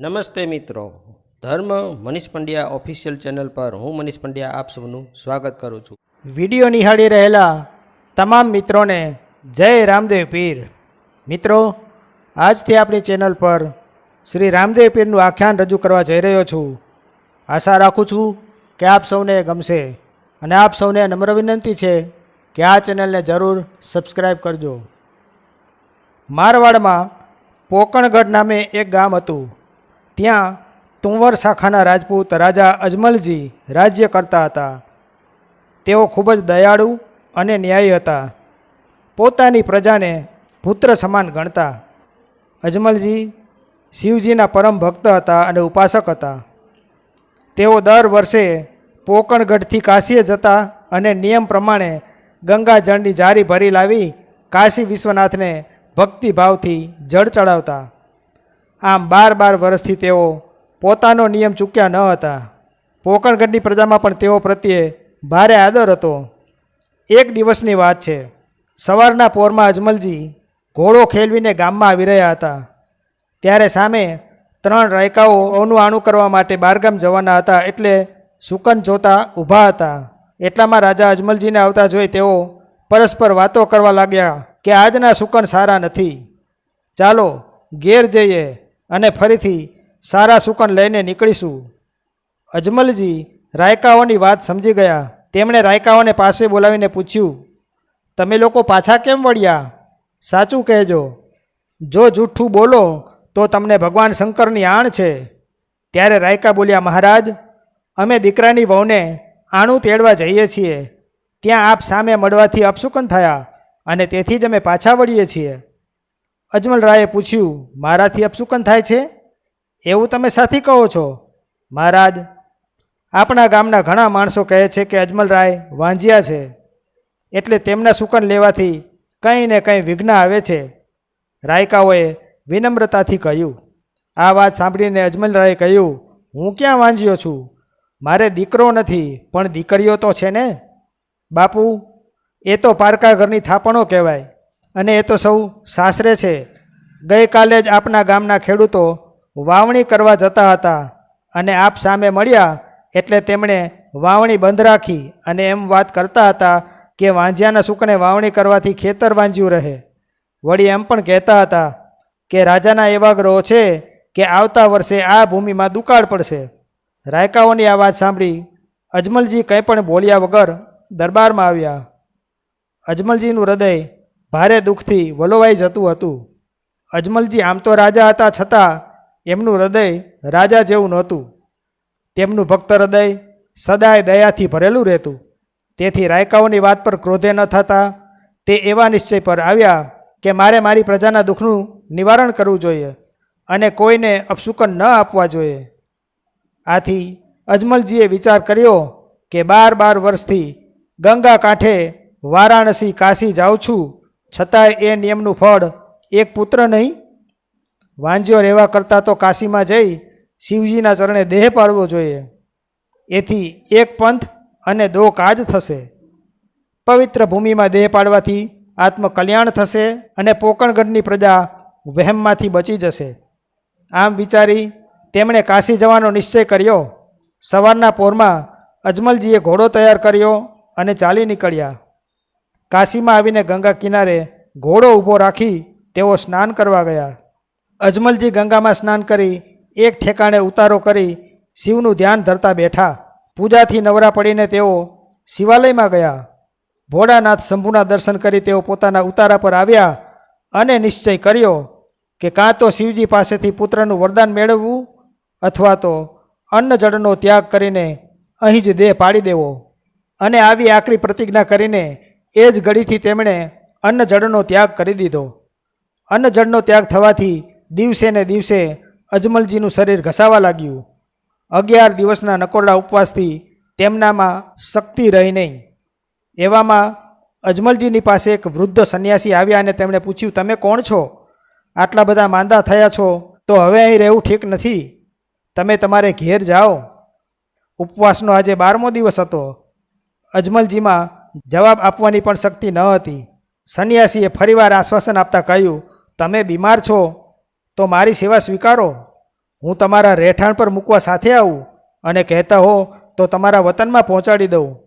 નમસ્તે મિત્રો. ધર્મ મનીષ પંડ્યા ઓફિશિયલ ચેનલ પર હું મનીષ પંડ્યા આપ સૌનું સ્વાગત કરું છું. વીડિયો નિહાળી રહેલા તમામ મિત્રોને જય રામદેવ પીર. મિત્રો, આજથી આપણી ચેનલ પર શ્રી રામદેવ પીરનું આખ્યાન રજૂ કરવા જઈ રહ્યો છું. આશા રાખું છું કે આપ સૌને ગમશે અને આપ સૌને નમ્ર વિનંતી છે કે આ ચેનલને જરૂર સબસ્ક્રાઈબ કરજો. મારવાડમાં પોકણગઢ નામે એક ગામ હતું. ત્યાં તુંવર શાખાના રાજપૂત રાજા અજમલજી રાજ્ય કરતા હતા. તેઓ ખૂબ જ દયાળુ અને ન્યાયી હતા. પોતાની પ્રજાને પુત્ર સમાન ગણતા અજમલજી શિવજીના પરમ ભક્ત હતા અને ઉપાસક હતા. તેઓ દર વર્ષે પોકણગઢથી કાશીએ જતા અને નિયમ પ્રમાણે ગંગાજળની જારી ભરી લાવી કાશી વિશ્વનાથને ભક્તિભાવથી જળ ચડાવતા. આમ બાર બાર વર્ષથી તેઓ પોતાનો નિયમ ચૂક્યા ન હતા. પોકણગઢની પ્રજામાં પણ તેઓ પ્રત્યે ભારે આદર હતો. એક દિવસની વાત છે. સવારના પોરમાં અજમલજી ઘોડો ખેલવીને ગામમાં આવી રહ્યા હતા. ત્યારે સામે ત્રણ રાયકાઓનું આણું કરવા માટે બારગામ જવાના હતા એટલે સુકન જોતા ઊભા હતા. એટલામાં રાજા અજમલજીને આવતા જોઈ તેઓ પરસ્પર વાતો કરવા લાગ્યા કે આજના સુકન સારા નથી. ચાલો ઘેર જઈએ. અને ફરીથી સારા સુકન લઈને નીકળીશું. અજમલજી રાયકાઓની વાત સમજી ગયા. તેમણે રાયકાઓને પાસે બોલાવીને પૂછ્યું, તમે લોકો પાછા કેમ વળ્યા? સાચું કહેજો, જો જૂઠું બોલો તો તમને ભગવાન શંકરની આણ છે. ત્યારે રાયકા બોલ્યા, મહારાજ, અમે દીકરાની વહુને આણું તેડવા જઈએ છીએ. ત્યાં આપ સામે મળવાથી અપશુકન થયા અને તેથી જ અમે પાછા વળીએ છીએ. અજમલ રાયે પૂછ્યું, મારાથી અપસુકન થાય છે? એવું તમે સાથી કહો છો. મહારાજ, આપણા ગામના ઘણા માણસો કહે છે કે અજમલ રાય વાંજ્યા છે, એટલે તેમના સુકન લેવાથી કંઈ ને કંઈ વિઘ્ન આવે છે. રાયકાઓએ વિનમ્રતાથી કહ્યું, આ વાત સાંભળીને અજમલ રાયે કહ્યું, હું ક્યાં વાંજ્યો છું? મારે દીકરો નથી, પણ દીકરીઓ તો છે ને? બાપુ, એ તો પારકા ઘરની થાપણો કહેવાય. અને એ તો સૌ સાસરે છે. ગઈકાલે જ આપના ગામના ખેડૂતો વાવણી કરવા જતા હતા અને આપ સામે મળ્યા એટલે તેમણે વાવણી બંધ રાખી અને એમ વાત કરતા હતા કે વાંજ્યાના સુકને વાવણી કરવાથી ખેતર વાંજ્યું રહે. વળી એમ પણ કહેતા હતા કે રાજાના એવા ગ્રહો છે કે આવતા વર્ષે આ ભૂમિમાં દુકાળ પડશે. રાયકાઓની આ વાત સાંભળી અજમલજી કંઈ પણ બોલ્યા વગર દરબારમાં આવ્યા. અજમલજીનું હૃદય ભારે દુઃખથી વલોવાઈ જતું હતું. અજમલજી આમ તો રાજા હતા છતાં એમનું હૃદય રાજા જેવું નહોતું. તેમનું ભક્ત હૃદય સદાય દયાથી ભરેલું રહેતું. તેથી રાયકાઓની વાત પર ક્રોધે ન થતા તે એવા નિશ્ચય પર આવ્યા કે મારે મારી પ્રજાના દુઃખનું નિવારણ કરવું જોઈએ અને કોઈને અપસુકન ન આપવા જોઈએ. આથી અજમલજીએ વિચાર કર્યો કે બાર બાર વર્ષથી ગંગા કાંઠે વારાણસી કાશી જાઉં છું છતાંય એ નિયમનું ફળ એક પુત્ર નહીં. વાંજ્યો રહેવા કરતાં તો કાશીમાં જઈ શિવજીના ચરણે દેહ પાડવો જોઈએ. એથી એક પંથ અને દો કાજ થશે. પવિત્ર ભૂમિમાં દેહ પાડવાથી આત્મકલ્યાણ થશે અને પોકણગઢની પ્રજા વહેમમાંથી બચી જશે. આમ વિચારી તેમણે કાશી જવાનો નિશ્ચય કર્યો. સવારના પોરમાં અજમલજીએ ઘોડો તૈયાર કર્યો અને ચાલી નીકળ્યા. કાશીમાં આવીને ગંગા કિનારે ઘોડો ઊભો રાખી તેઓ સ્નાન કરવા ગયા. અજમલજી ગંગામાં સ્નાન કરી એક ઠેકાણે ઉતારો કરી શિવનું ધ્યાન ધરતા બેઠા. પૂજાથી નવરા પડીને તેઓ શિવાલયમાં ગયા. ભોળાનાથ શંભુના દર્શન કરી તેઓ પોતાના ઉતારા પર આવ્યા અને નિશ્ચય કર્યો કે કાં તો શિવજી પાસેથી પુત્રનું વરદાન મેળવવું અથવા તો અન્નજળનો ત્યાગ કરીને અહીં જ દેહ પાડી દેવો. અને આવી આકરી પ્રતિજ્ઞા કરીને એ જ ઘડીથી તેમણે અન્ન જળનો ત્યાગ કરી દીધો. અન્ન જળનો ત્યાગ થવાથી દિવસે ને દિવસે અજમલજીનું શરીર ઘસાવા લાગ્યું. અગિયાર દિવસના નકોરડા ઉપવાસથી તેમનામાં શક્તિ રહી નહીં. એવામાં અજમલજીની પાસે એક વૃદ્ધ સંન્યાસી આવ્યા અને તેમણે પૂછ્યું, તમે કોણ છો? આટલા બધા માંદા થયા છો, તો હવે અહીં રહેવું ઠીક નથી. તમે તમારે ઘેર જાઓ. ઉપવાસનો આજે બારમો દિવસ હતો. અજમલજીમાં જવાબ આપવાની પણ શક્તિ ન હતી. સંન્યાસીએ ફરીવાર આશ્વાસન આપતા કહ્યું, તમે બીમાર છો, તો મારી સેવા સ્વીકારો. હું તમારા રહેઠાણ પર મૂકવા સાથે આવું અને કહેતા હો, તો તમારા વતનમાં પહોંચાડી દઉં.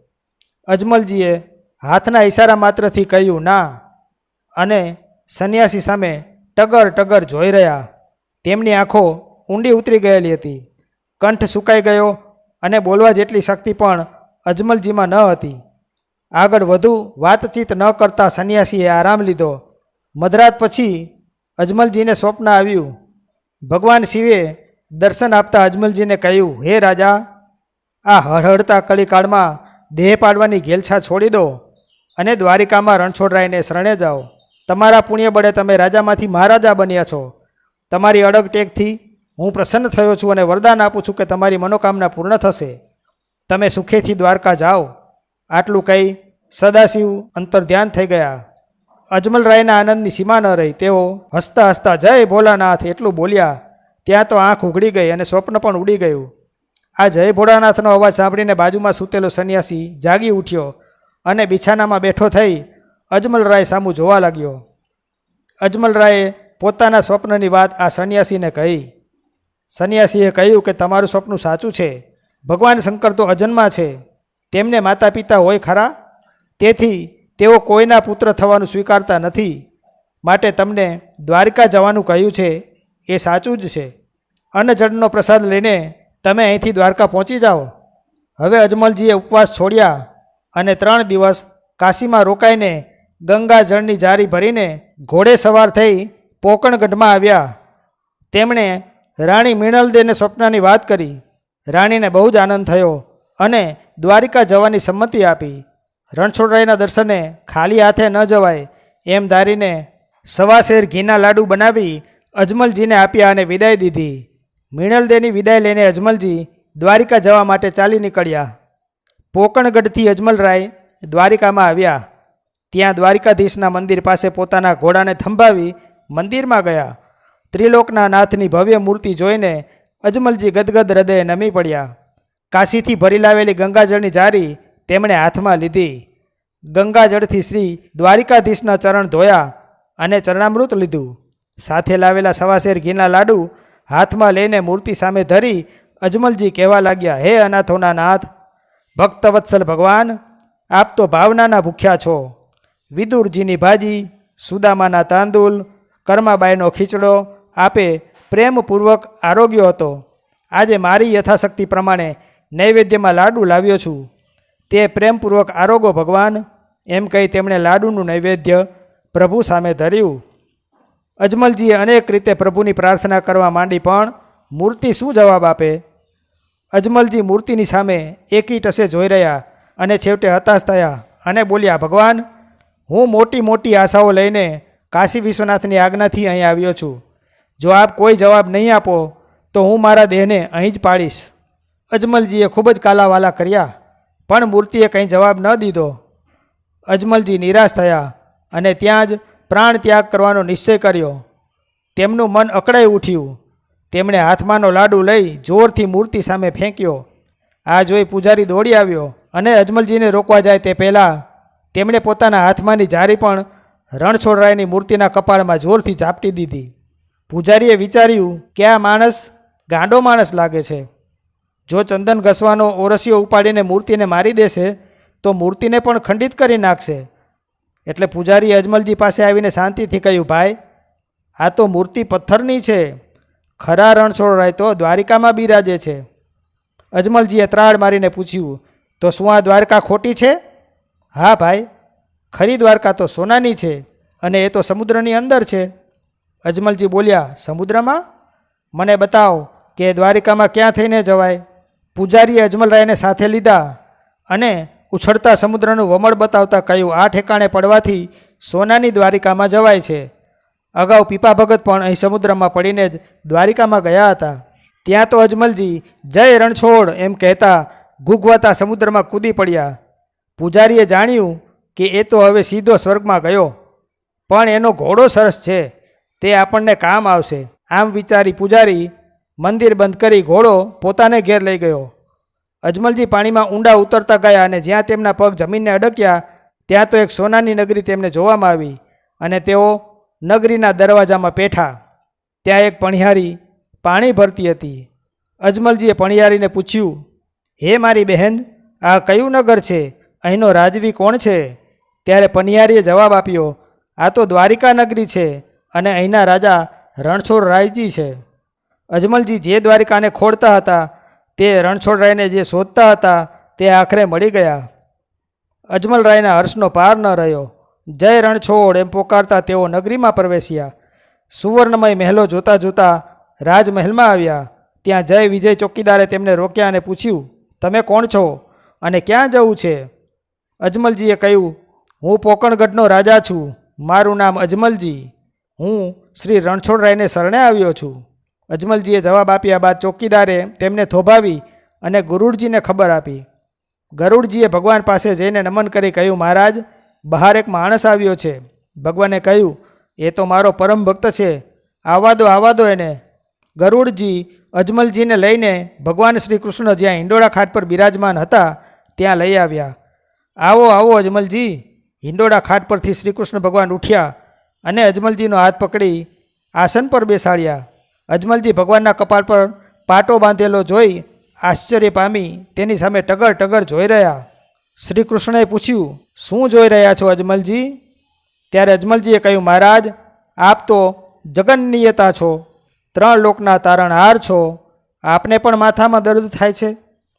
અજમલજીએ હાથના ઈશારા માત્રથી કહ્યું, ના. અને સંન્યાસી સામે ટગર ટગર જોઈ રહ્યા. તેમની આંખો ઊંડી ઉતરી ગયેલી હતી. કંઠ સુકાઈ ગયો અને બોલવા જેટલી શક્તિ પણ અજમલજીમાં ન હતી. આગળ વધુ વાતચીત ન કરતા સંન્યાસીએ આરામ લીધો. મધરાત પછી અજમલજીને સ્વપ્ન આવ્યું. ભગવાન શિવે દર્શન આપતા અજમલજીને કહ્યું, હે રાજા, આ હળહળતા કલિકાળમાં દેહ પાડવાની ઘેલછા છોડી દો અને દ્વારિકામાં રણછોડરાયને શરણે જાઓ. તમારા પુણ્ય બળે તમે રાજામાંથી મહારાજા બન્યા છો. તમારી અડગ ટેકથી હું પ્રસન્ન થયો છું અને વરદાન આપું છું કે તમારી મનોકામના પૂર્ણ થશે. તમે સુખેથી દ્વારકા જાઓ. આટલું કહી સદાશિવ અંતર ધ્યાન થઈ ગયા. અજમલરાયના આનંદની સીમા ન રહી. તેઓ હસતા હસતા, જય ભોલાનાથ, એટલું બોલ્યા. ત્યાં તો આંખ ઉઘડી ગઈ અને સ્વપ્ન પણ ઉડી ગયું. આ જય ભોળાનાથનો અવાજ સાંભળીને બાજુમાં સૂતેલો સંન્યાસી જાગી ઉઠ્યો અને બિછાનામાં બેઠો થઈ અજમલરાય સામું જોવા લાગ્યો. અજમલરાયે પોતાના સ્વપ્નની વાત આ સંન્યાસીને કહી. સંન્યાસીએ કહ્યું કે તમારું સ્વપ્ન સાચું છે. ભગવાન શંકર તો અજન્મા છે. તેમને માતા પિતા હોય ખરા? તેથી તેઓ કોઈના પુત્ર થવાનું સ્વીકારતા નથી. માટે તમને દ્વારકા જવાનું કહ્યું છે એ સાચું જ છે. અન્નજળનો પ્રસાદ લઈને તમે અહીંથી દ્વારકા પહોંચી જાઓ. હવે અજમલજીએ ઉપવાસ છોડ્યા અને ત્રણ દિવસ કાશીમાં રોકાઈને ગંગા જળની જારી ભરીને ઘોડે સવાર થઈ પોકણગઢમાં આવ્યા. તેમણે રાણી મિણલદેને સ્વપ્નની વાત કરી. રાણીને બહુ જ આનંદ થયો. અને દ્વારિકા જવાની સંમતિ આપી. રણછોડરાયના દર્શને ખાલી હાથે ન જવાય એમ ધારીને સવાશેર ઘીના લાડુ બનાવી અજમલજીને આપ્યા અને વિદાય દીધી. મિણલદેની વિદાય લઈને અજમલજી દ્વારિકા જવા માટે ચાલી નીકળ્યા. પોકણગઢથી અજમલરાય દ્વારિકામાં આવ્યા. ત્યાં દ્વારિકાધીશના મંદિર પાસે પોતાના ઘોડાને થંભાવી મંદિરમાં ગયા. ત્રિલોકના નાથની ભવ્ય મૂર્તિ જોઈને અજમલજી ગદગદ હૃદયે નમી પડ્યા. કાશીથી ભરી લાવેલી ગંગાજળની જારી તેમણે હાથમાં લીધી. ગંગાજળથી શ્રી દ્વારિકાધીશના ચરણ ધોયા અને ચરણામૃત લીધું. સાથે લાવેલા સવાશેર ઘીના લાડુ હાથમાં લઈને મૂર્તિ સામે ધરી અજમલજી કહેવા લાગ્યા, હે અનાથોના નાથ, ભક્તવત્સલ ભગવાન, આપ તો ભાવનાના ભૂખ્યા છો. વિદુરજીની ભાજી, સુદામાના તાંદુલ, કર્માબાઈનો ખીચડો, આપે પ્રેમપૂર્વક આરોગ્યો હતો. આજે મારી યથાશક્તિ પ્રમાણે નૈવેદ્યમાં લાડુ લાવ્યો છું. તે પ્રેમપૂર્વક આરોગો ભગવાન, એમ કહી તેમણે લાડુનું નૈવેદ્ય પ્રભુ સામે ધર્યું. અજમલજીએ અનેક રીતે પ્રભુની પ્રાર્થના કરવા માંડી, પણ મૂર્તિ શું જવાબ આપે? અજમલજી મૂર્તિની સામે એકી ટસે જોઈ રહ્યા અને છેવટે હતાશ થયા અને બોલ્યા, ભગવાન, હું મોટી મોટી આશાઓ લઈને કાશી વિશ્વનાથની આજ્ઞાથી અહીં આવ્યો છું. જો આપ કોઈ જવાબ નહીં આપો, તો હું મારા દેહને અહીં જ પાડીશ અજમલજીએ ખૂબ જ કાલાવાલા કર્યા, પણ મૂર્તિએ કંઈ જવાબ ન દીધો. અજમલજી નિરાશ થયા અને ત્યાં જ પ્રાણ ત્યાગ કરવાનો નિશ્ચય કર્યો. તેમનું મન અકળાઈ ઉઠ્યું. તેમણે હાથમાંનો લાડુ લઈ જોરથી મૂર્તિ સામે ફેંક્યો. આ જોઈ પૂજારી દોડી આવ્યો અને અજમલજીને રોકવા જાય તે પહેલાં તેમણે પોતાના હાથમાંની જારી પણ રણછોડરાયની મૂર્તિના કપાળમાં જોરથી ઝાપટી દીધી. પૂજારીએ વિચાર્યું કે આ માણસ, ગાંડો માણસ લાગે છે? જો ચંદન ઘસવાનો ઓરસિયો ઉપાડીને મૂર્તિને મારી દેશે, તો મૂર્તિને પણ ખંડિત કરી નાખશે. એટલે પૂજારીએ અજમલજી પાસે આવીને શાંતિથી કહ્યું, ભાઈ, આ તો મૂર્તિ પથ્થરની છે. ખરા રણછોડરાય તો દ્વારિકામાં બિરાજે છે. અજમલજીએ ત્રાળ મારીને પૂછ્યું, તો શું આ દ્વારકા ખોટી છે? હા, ભાઈ, ખરી દ્વારકા તો સોનાની છે અને એ તો સમુદ્રની અંદર છે. અજમલજી બોલ્યા, સમુદ્રમાં? મને બતાવો કે દ્વારિકામાં ક્યાં થઈને જવાય? પૂજારીએ અજમલરાયને સાથે લીધા અને ઉછળતા સમુદ્રનું વમળ બતાવતા કહ્યું, આ ઠેકાણે પડવાથી સોનાની દ્વારિકામાં જવાય છે. અગાઉ પીપા ભગત પણ અહીં સમુદ્રમાં પડીને જ દ્વારિકામાં ગયા હતા. ત્યાં તો અજમલજી, જય રણછોડ એમ કહેતા ગુગવાતા સમુદ્રમાં કૂદી પડ્યા. પૂજારીએ જાણ્યું કે એ તો હવે સીધો સ્વર્ગમાં ગયો. પણ એનો ઘોડો સરસ છે. તે આપણને કામ આવશે. આમ વિચારી પૂજારી મંદિર બંધ કરી ઘોડો પોતાને ઘેર લઈ ગયો. અજમલજી પાણીમાં ઊંડા ઉતરતા ગયા અને જ્યાં તેમના પગ જમીનને અડક્યા, ત્યાં તો એક સોનાની નગરી તેમને જોવામાં આવી અને તેઓ નગરીના દરવાજામાં પેઠા ત્યાં એક પણિહારી પાણી ભરતી હતી. અજમલજીએ પણિયારીને પૂછ્યું, હે મારી બહેન, આ કયું નગર છે? અહીંનો રાજવી કોણ છે? ત્યારે પણિયારીએ જવાબ આપ્યો, આ તો દ્વારિકા નગરી છે અને અહીંના રાજા રણછોડ રાયજી છે. અજમલજી જે દ્વારિકાને ખોડતા હતા, તે રણછોડરાયને જે શોધતા હતા, તે આખરે મળી ગયા. અજમલરાયના હર્ષનો પાર ન રહ્યો. જય રણછોડ એમ પોકારતા તેઓ નગરીમાં પ્રવેશ્યા. સુવર્ણમય મહેલો જોતા જોતા રાજમહેલમાં આવ્યા. ત્યાં જય વિજય ચોકીદારે તેમને રોક્યા અને પૂછ્યું, તમે કોણ છો અને ક્યાં જવું છે? અજમલજીએ કહ્યું, હું પોકણગઢનો રાજા છું. મારું નામ અજમલજી. હું શ્રી રણછોડરાયને શરણે આવ્યો છું. અજમલજીએ જવાબ આપ્યા બાદ ચોકીદારે તેમને થોભાવી અને ગુરુડજીને ખબર આપી. ગરુડજીએ ભગવાન પાસે જઈને નમન કરી કહ્યું, મહારાજ, બહાર એક માણસ આવ્યો છે. ભગવાને કહ્યું, એ તો મારો પરમ ભક્ત છે. આવવા દો આવવા દો એને. ગરુડજી અજમલજીને લઈને ભગવાન શ્રી કૃષ્ણ જ્યાં હિંડોળા ખાટ પર બિરાજમાન હતા, ત્યાં લઈ આવ્યા. આવો આવો અજમલજી. હિંડોળા ખાટ પરથી શ્રીકૃષ્ણ ભગવાન ઉઠ્યા અને અજમલજીનો હાથ પકડી આસન પર બેસાડ્યા. અજમલજી ભગવાનના કપાળ પર પાટો બાંધેલો જોઈ આશ્ચર્ય પામી. તેની સામે ટગર ટગર જોઈ રહ્યા. શ્રી કૃષ્ણએ પૂછ્યું, શું જોઈ રહ્યા છો અજમલજી? ત્યારે અજમલજીએ કહ્યું, મહારાજ, આપ તો જગન્નિયતા છો. ત્રણ લોકના તારણહાર છો. આપને પણ માથામાં દર્દ થાય છે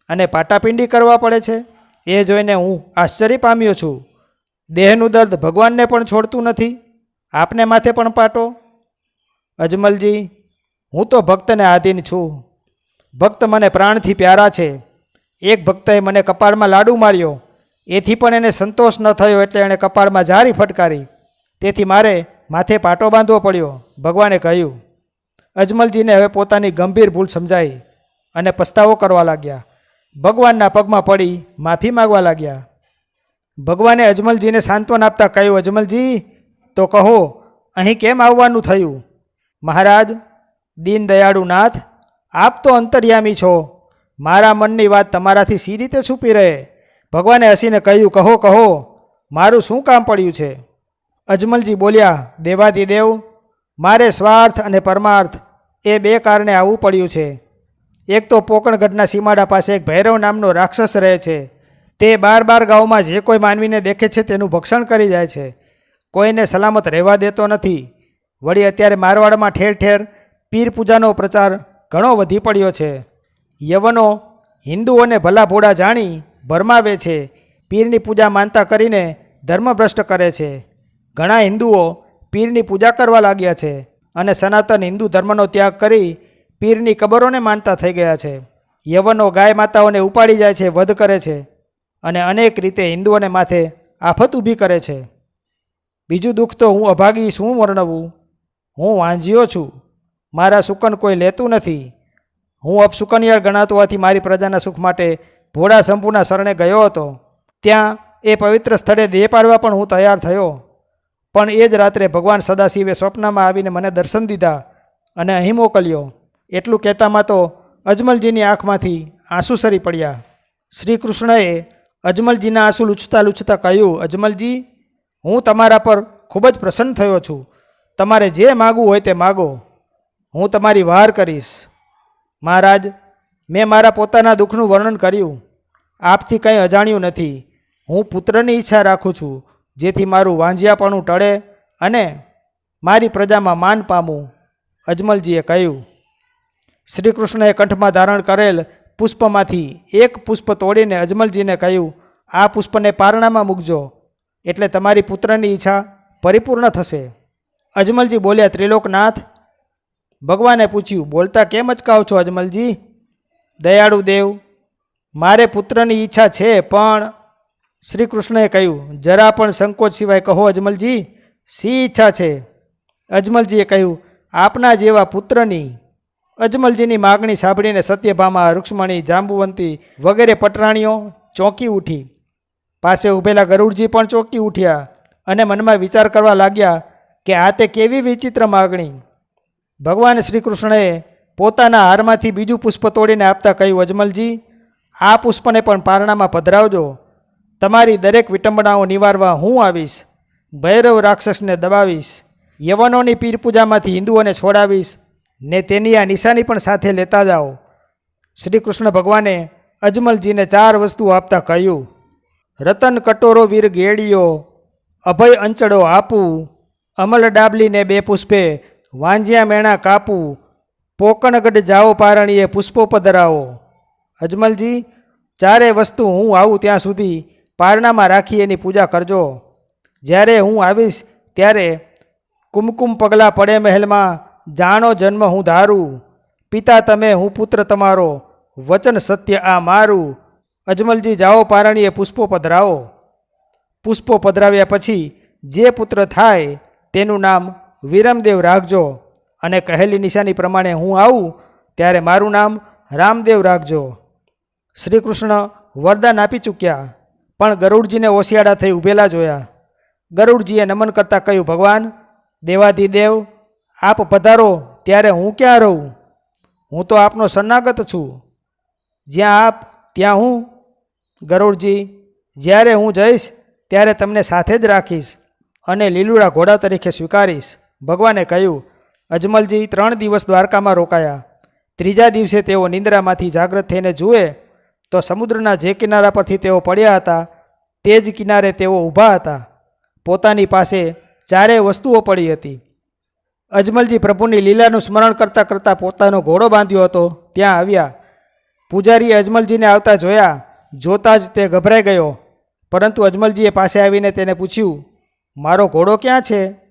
અને પાટાપિંડી કરવા પડે છે. એ જોઈને હું આશ્ચર્ય પામ્યો છું. દેહનું દર્દ ભગવાનને પણ છોડતું નથી. આપને માથે પણ પાટો. અજમલજી હું તો ભક્તને આધીન છું. ભક્ત મને પ્રાણથી પ્યારા છે. એક ભક્તએ મને કપાળમાં લાડુ માર્યો. એથી પણ એને સંતોષ ન થયો એટલે એણે કપાળમાં જારી ફટકારી. તેથી મારે માથે પાટો બાંધવો પડ્યો. ભગવાને કહ્યું, અજમલજીને હવે પોતાની ગંભીર ભૂલ સમજાઈ અને પસ્તાવો કરવા લાગ્યા. ભગવાનના પગમાં પડી માફી માગવા લાગ્યા. ભગવાને અજમલજીને સાંત્વન આપતા કહ્યું, અજમલજી, તો કહો, અહીં કેમ આવવાનું થયું? મહારાજ દીન દયાળુ નાથ આપ તો અંતર્યામી છો. મારા મનની વાત તમારાથી સી રીતે છુપી રહે? ભગવાને હસીને કહ્યું, કહો કહો, મારું શું કામ પડ્યું છે? અજમલજી બોલ્યા દેવાધિદેવ મારે સ્વાર્થ અને પરમાર્થ એ બે કારણે આવવું પડ્યું છે. એક તો પોકણગઢના સીમાડા પાસે એક ભૈરવ નામનો રાક્ષસ રહે છે. તે બાર બાર ગામમાં જે કોઈ માનવીને દેખે છે તેનું ભક્ષણ કરી જાય છે. કોઈને સલામત રહેવા દેતો નથી. વળી અત્યારે મારવાડમાં ઠેર ઠેર પીર પૂજાનો પ્રચાર ઘણો વધી પડ્યો છે. યવનો હિન્દુઓને ભલા ભોળા જાણી ભરમાવે છે. પીરની પૂજા માનતા કરીને ધર્મભ્રષ્ટ કરે છે. ઘણા હિન્દુઓ પીરની પૂજા કરવા લાગ્યા છે અને સનાતન હિન્દુ ધર્મનો ત્યાગ કરી પીરની કબરોને માનતા થઈ ગયા છે. યવનો ગાય માતાઓને ઉપાડી જાય છે, વધ કરે છે અને અનેક રીતે હિન્દુઓને માથે આફત ઊભી કરે છે. બીજું દુઃખ તો હું અભાગી શું વર્ણવું. હું વાંઝ્યો છું. મારા સુકન કોઈ લેતું નથી. હું અપસુકનિયાળ ગણાતો હોવાથી મારી પ્રજાના સુખ માટે ભોળા શંભુના શરણે ગયો હતો. ત્યાં એ પવિત્ર સ્થળે દેહ પાડવા પણ હું તૈયાર થયો. પણ એ જ રાત્રે ભગવાન સદાશિવે સ્વપ્નમાં આવીને મને દર્શન દીધા અને અહીં મોકલ્યો. એટલું કહેતામાં તો અજમલજીની આંખમાંથી આંસુ સરી પડ્યા. શ્રી કૃષ્ણએ અજમલજીના આંસુ લૂછતા લૂછતા કહ્યું, અજમલજી, હું તમારા પર ખૂબ જ પ્રસન્ન થયો છું. તમારે જે માગવું હોય તે માગો. હું તમારી વાર કરીશ. મહારાજ, મેં મારા પોતાના દુઃખનું વર્ણન કર્યું. આપથી કંઈ અજાણ્યું નથી. હું પુત્રની ઈચ્છા રાખું છું, જેથી મારું વાંઝિયાપણું ટળે અને મારી પ્રજામાં માન પામું, અજમલજીએ કહ્યું. શ્રી કૃષ્ણએ કંઠમાં ધારણ કરેલ પુષ્પમાંથી એક પુષ્પ તોડીને અજમલજીને કહ્યું, આ પુષ્પને પારણામાં મૂકજો, એટલે તમારી પુત્રની ઈચ્છા પરિપૂર્ણ થશે. અજમલજી બોલ્યા, ત્રિલોકનાથ ભગવાને પૂછ્યું, બોલતા કેમ અચકાવ છો અજમલજી? દયાળુ દેવ, મારે પુત્રની ઈચ્છા છે, પણ શ્રી કૃષ્ણએ કહ્યું, જરા પણ સંકોચ સિવાય કહો અજમલજી સી ઈચ્છા છે? અજમલજીએ કહ્યું, આપના જેવા પુત્રની. અજમલજીની માગણી સાંભળીને સત્યભામા રૂક્ષ્મણી, જાંબુવંતી વગેરે પટરાણીઓ ચોંકી ઉઠી. પાસે ઊભેલા ગરુડજી પણ ચોંકી ઉઠ્યા અને મનમાં વિચાર કરવા લાગ્યા કે આ તે કેવી વિચિત્ર માગણી. ભગવાન શ્રી કૃષ્ણએ પોતાના હારમાંથી બીજું પુષ્પ તોડીને આપતા કહ્યું, અજમલજી, આ પુષ્પને પણ પારણામાં પધરાવજો. તમારી દરેક વિટંબણાઓ નિવારવા હું આવીશ. ભૈરવ રાક્ષસને દબાવીશ. યવનોની પીર પૂજામાંથી હિન્દુઓને છોડાવીશ. ને તેની આ નિશાની પણ સાથે લેતા જાઓ. શ્રી કૃષ્ણ ભગવાને અજમલજીને ચાર વસ્તુ આપતા કહ્યું, રતન કટોરો વીર ગેડિયો અભય અંચળો આપું, અમલ ડાબલીને બે પુષ્પે વાંજ્યા મેણા કાપું, પોકણગઢ જાઓ પારણીએ પુષ્પો પધરાવો અજમલજી, ચારે વસ્તુ હું આવું ત્યાં સુધી પારણામાં રાખી એની પૂજા કરજો. જ્યારે હું આવીશ ત્યારે કુમકુમ પગલાં પડે મહેલમાં, જાણો જન્મ હું ધારું. પિતા તમે, હું પુત્ર તમારો, વચન સત્ય આ મારું. અજમલજી, જાઓ પારણીએ પુષ્પો પધરાવો પુષ્પો પધરાવ્યા પછી જે પુત્ર થાય તેનું નામ વિરમદેવ રાખજો અને કહેલી નિશાની પ્રમાણે હું આવું, ત્યારે મારું નામ રામદેવ રાખજો શ્રી કૃષ્ણ વરદાન આપી ચૂક્યા, પણ ગરુડજીને ઓશિયાળા થઈ ઊભેલા જોયા. ગરુડજીએ નમન કરતાં કહ્યું, ભગવાન દેવાધિદેવ આપ પધારો, ત્યારે હું ક્યાં રહું? હું તો આપનો શરણાગત છું. જ્યાં આપ, ત્યાં હું. ગરુડજી, જ્યારે હું જઈશ, ત્યારે તમને સાથે જ રાખીશ અને લીલુડા ઘોડા તરીકે સ્વીકારીશ. ભગવાને કહ્યું, અજમલજી ત્રણ દિવસ દ્વારકામાં રોકાયા. ત્રીજા દિવસે તેઓ નિંદ્રામાંથી જાગૃત થઈને જુએ તો સમુદ્રના જે કિનારા પરથી તેઓ પડ્યા હતા, તે જ કિનારે તેઓ ઊભા હતા. પોતાની પાસે ચારેય વસ્તુઓ પડી હતી. અજમલજી પ્રભુની લીલાનું સ્મરણ કરતાં કરતાં પોતાનો ઘોડો બાંધ્યો હતો. ત્યાં આવ્યા. પૂજારીએ અજમલજીને આવતા જોયા. જોતાં જ તે ગભરાઈ ગયો. પરંતુ અજમલજીએ પાસે આવીને તેને પૂછ્યું, મારો ઘોડો ક્યાં છે?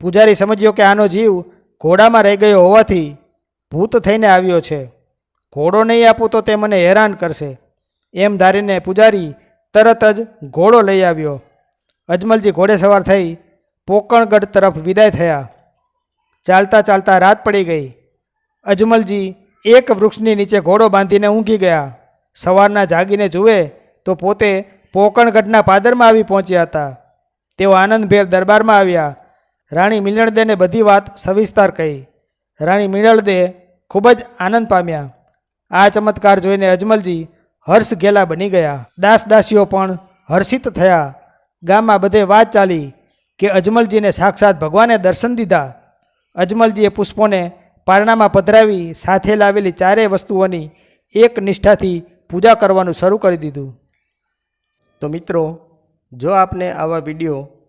પૂજારી સમજ્યો કે આનો જીવ ઘોડામાં રહી ગયો હોવાથી ભૂત થઈને આવ્યો છે. ઘોડો નહીં આપું તો તે મને હેરાન કરશે. એમ ધારીને પૂજારી તરત જ ઘોડો લઈ આવ્યો. અજમલજી ઘોડે સવાર થઈ પોકણગઢ તરફ વિદાય થયા. ચાલતા ચાલતા રાત પડી ગઈ. અજમલજી એક વૃક્ષની નીચે ઘોડો બાંધીને ઊંઘી ગયા. સવારના જાગીને જુએ તો પોતે પોકણગઢના પાદરમાં આવી પહોંચ્યા હતા. તેઓ આનંદભેર દરબારમાં આવ્યા. રાણી મિલણદેને બધી વાત સવિસ્તાર કહી. રાણી મિલણદે ખૂબ જ આનંદ પામ્યા. આ ચમત્કાર જોઈને અજમલજી હર્ષ ઘેલા બની ગયા. દાસ દાસીઓ પણ હર્ષિત થયા. ગામમાં બધે વાત ચાલી કે અજમલજીને સાક્ષાત ભગવાને દર્શન દીધા. અજમલજીએ પુષ્પોને પારણામાં પધરાવી સાથે લાવેલી ચારેય વસ્તુઓની એક નિષ્ઠાથી પૂજા કરવાનું શરૂ કરી દીધું. તો મિત્રો, જો આપને આવા વીડિયો